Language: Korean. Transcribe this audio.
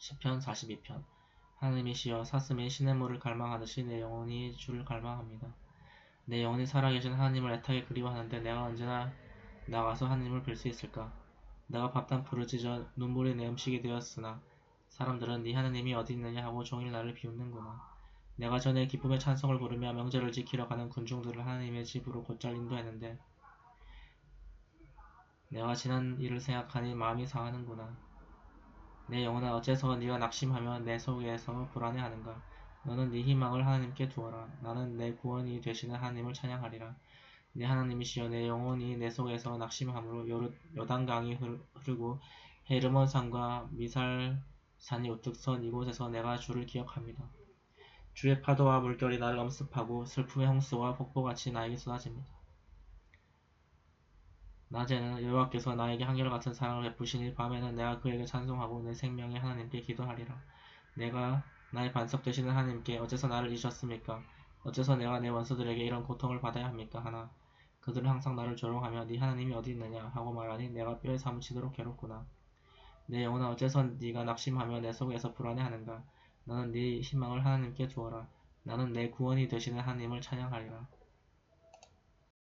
시편 42편 하나님이시여 사슴이 시냇물을 갈망하듯이 내 영혼이 주를 갈망합니다. 내 영혼이 살아계신 하나님을 애타게 그리워하는데 내가 언제나 나가서 하나님을 뵐 수 있을까? 내가 밥단 부르짖어 눈물이 내 음식이 되었으나 사람들은 네 하나님이 어디 있느냐 하고 종일 나를 비웃는구나. 내가 전에 기쁨의 찬송을 부르며 명절을 지키러 가는 군중들을 하나님의 집으로 곧잘 인도했는데 내가 지난 일을 생각하니 마음이 상하는구나. 내 영혼아 어째서 네가 낙심하며 내 속에서 불안해하는가? 너는 네 희망을 하나님께 두어라. 나는 내 구원이 되시는 하나님을 찬양하리라. 내 하나님이시여 내 영혼이 내 속에서 낙심함으로 요르, 요단강이 흐르고 헤르몬 산과 미살 산이 우뚝 선 이곳에서 내가 주를 기억합니다. 주의 파도와 물결이 나를 엄습하고 슬픔의 홍수와 폭포같이 나에게 쏟아집니다. 낮에는 여호와께서 나에게 한결같은 사랑을 베푸시니 밤에는 내가 그에게 찬송하고 내 생명의 하나님께 기도하리라. 내가 나의 반석 되시는 하나님께 어째서 나를 잊으셨습니까? 어째서 내가 내 원수들에게 이런 고통을 받아야 합니까? 하나 그들은 항상 나를 조롱하며 네 하나님이 어디 있느냐 하고 말하니 내가 뼈에 사무치도록 괴롭구나. 내 영혼아 어째서 네가 낙심하며 내 속에서 불안해하는가? 너는 네 희망을 하나님께 두어라. 나는 내 구원이 되시는 하나님을 찬양하리라.